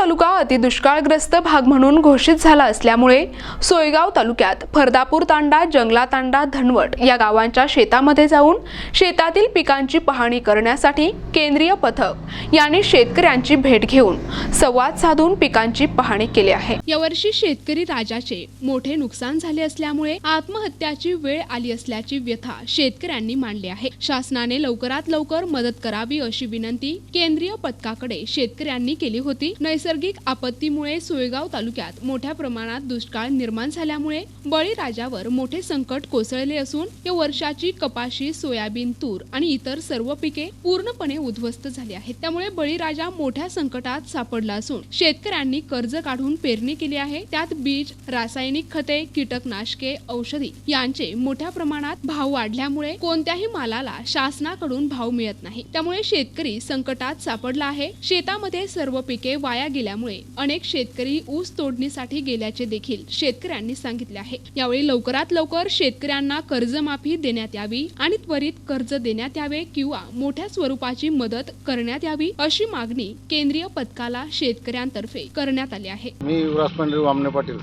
अतिदुष्काळग्रस्त भाग म्हणून घोषित झाला असल्यामुळे सोयगाव तालुक्यात फरदापूर तांडा जंगला तांडा धनवट या गावांच्या शेतामध्ये जाऊन शेतातील पिकांची पाहणी करण्यासाठी केंद्रीय पथक यांनी शेतकऱ्यांची भेट घेऊन संवाद साधून पिकांची पाहणी केली आहे. यावर्षी शेतकरी राजाचे मोठे नुकसान झाले असल्यामुळे आत्महत्याची वेळ आली असल्याची व्यथा शेतकऱ्यांनी मांडली आहे. शासनाने लवकरात लवकर मदत करावी अशी विनंती केंद्रीय पथकाकडे शेतकऱ्यांनी केली होती. नैसर्गिक नैसर्गिक आपत्तीमुळे सोयगाव तालुक्यात मोठ्या प्रमाणात दुष्काळ निर्माण झाल्यामुळे बळीराजावर मोठे संकट कोसळले असून या वर्षाची कपाशी सोयाबीन तूर आणि इतर सर्व पिके पूर्णपणे उद्ध्वस्त झाली आहेत. त्यामुळे बळीराजा मोठ्या संकटात सापडला असून शेतकऱ्यांनी कर्ज काढून पेरणी केली आहे. त्यात बीज रासायनिक खते कीटकनाशके औषधी यांचे मोठ्या प्रमाणात भाव वाढल्यामुळे कोणत्याही मालाला शासनाकडून भाव मिळत नाही. त्यामुळे शेतकरी संकटात सापडला आहे. शेतामध्ये सर्व पिके वाया गेल्यामुळे अनेक शेतकरी ऊस तोडणीसाठी गेल्याचे देखील शेतकऱ्यांनी सांगितले आहे. यावेळी लवकरात लवकर शेतकऱ्यांना कर्जमाफी देण्यात यावी आणि त्वरित कर्ज देण्यात यावे किंवा मोठ्या स्वरूपाची मदत करण्यात यावी अशी मागणी केंद्रीय पथकाला शेतकऱ्यांतर्फे करण्यात आली आहे. मी युवराज पंढरी वामने पाटील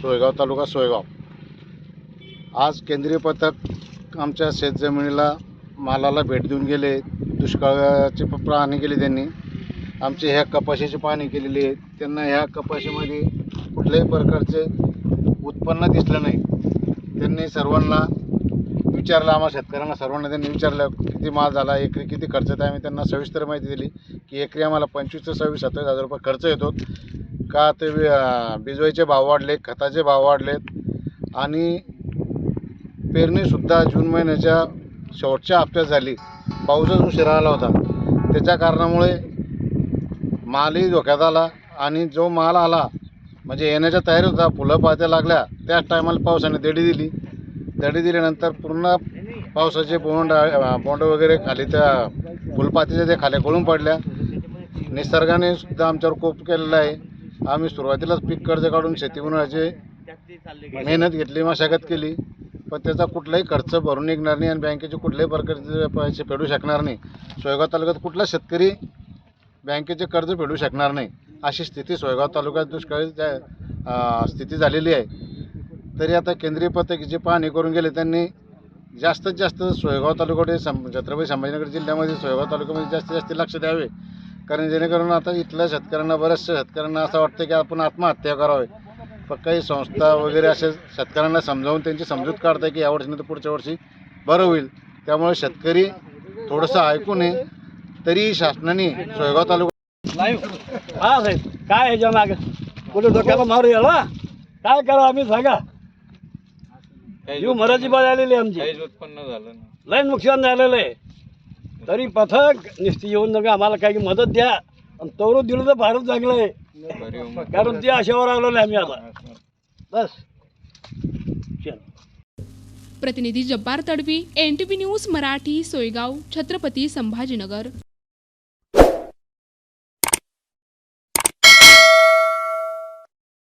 सोयगाव तालुका सोयगाव. आज केंद्रीय पथक आमच्या शेतजमिनीला मालाला भेट देऊन गेले दुष्काळाची प- पाहणी केली त्यांनी. आमची ह्या कपाशीची पाणी केलेली आहेत. त्यांना ह्या कपाशीमध्ये कुठल्याही प्रकारचे उत्पन्न दिसलं नाही. त्यांनी सर्वांना विचारलं आम्हा शेतकऱ्यांना सर्वांना त्यांनी विचारलं किती माल झाला एकरी किती खर्च आहे आम्ही त्यांना सविस्तर माहिती दिली की एकरी आम्हाला पंचवीस ते सव्वीस सत्तावीस हजार रुपये खर्च येतो. का ते वि- बिजवाईचे भाव वाढले खताचे भाव वाढलेत आणि पेरणीसुद्धा जून महिन्याच्या शेवटच्या हप्त्यात झाली. पाऊसच उशिरा आला होता. त्याच्या कारणामुळे मालही धोक्यात आला आणि जो माल आला म्हणजे येण्याच्या तयारी होता फुलं पाहत्या लागल्या त्याच टायमाला पावसाने दडी दिली. दडी दिल्यानंतर पूर्ण पावसाचे बोंड बोंड वगैरे खाली त्या फुलपातीच्या त्या खाली गळून पडल्या. निसर्गाने सुद्धा आमच्यावर कोप केलेला आहे. आम्ही सुरुवातीलाच पीक कर्ज काढून शेती उन्हाळ्याचे मेहनत घेतली मशागत केली. पण त्याचा कुठलाही खर्च भरून निघणार नाही आणि बँकेचे कुठल्याही प्रकारचे पैसे फेडू शकणार नाही. सोयगाव तालुक्यात कुठला शेतकरी बँकेचे कर्ज फेडू शकणार नाही. अशी स्थिती सोयगाव तालुक्यात दुष्काळी त्या- स्थिती झालेली आहे. तरी आता केंद्रीय पथक जे पाहणी करून गेले त्यांनी जास्तीत जास्त सोयगाव तालुक्यामध्ये सं छत्रपती संभाजीनगर जिल्ह्यामध्ये सोयगाव तालुक्यामध्ये जास्तीत जास्त लक्ष द्यावे. कारण जेणेकरून आता इथल्या शेतकऱ्यांना बऱ्याचशा शेतकऱ्यांना असं वाटतं की आपण आत्महत्या करावी. पण काही संस्था वगैरे असे शेतकऱ्यांना समजावून त्यांची समजूत काढतात की यावर्षी नाही तर पुढच्या वर्षी बरं होईल. त्यामुळे शेतकरी थोडंसं ऐकून नये. तरी शासनाने सोयगाव तालुका हा साहेब. काय ह्याच्या माग कुठे डोक्याला मारू याला काय करा आम्ही सांगा. जीव मराठी बाळ आलेली आमची. काहीच उत्पन्न झालं लय नुकसान झालेलं आहे. तरी पथक निस्ती येऊन नका आम्हाला काही मदत द्या. आणि तवरून दिलं तर फारच चांगलं आहे बरी उमर कारण ते आशेवर आलेलो आहे आम्ही आता. बस. चल. प्रतिनिधी Jabbar Tadvi N T news Marathi Soygaon Chhatrapati Sambhajinagar.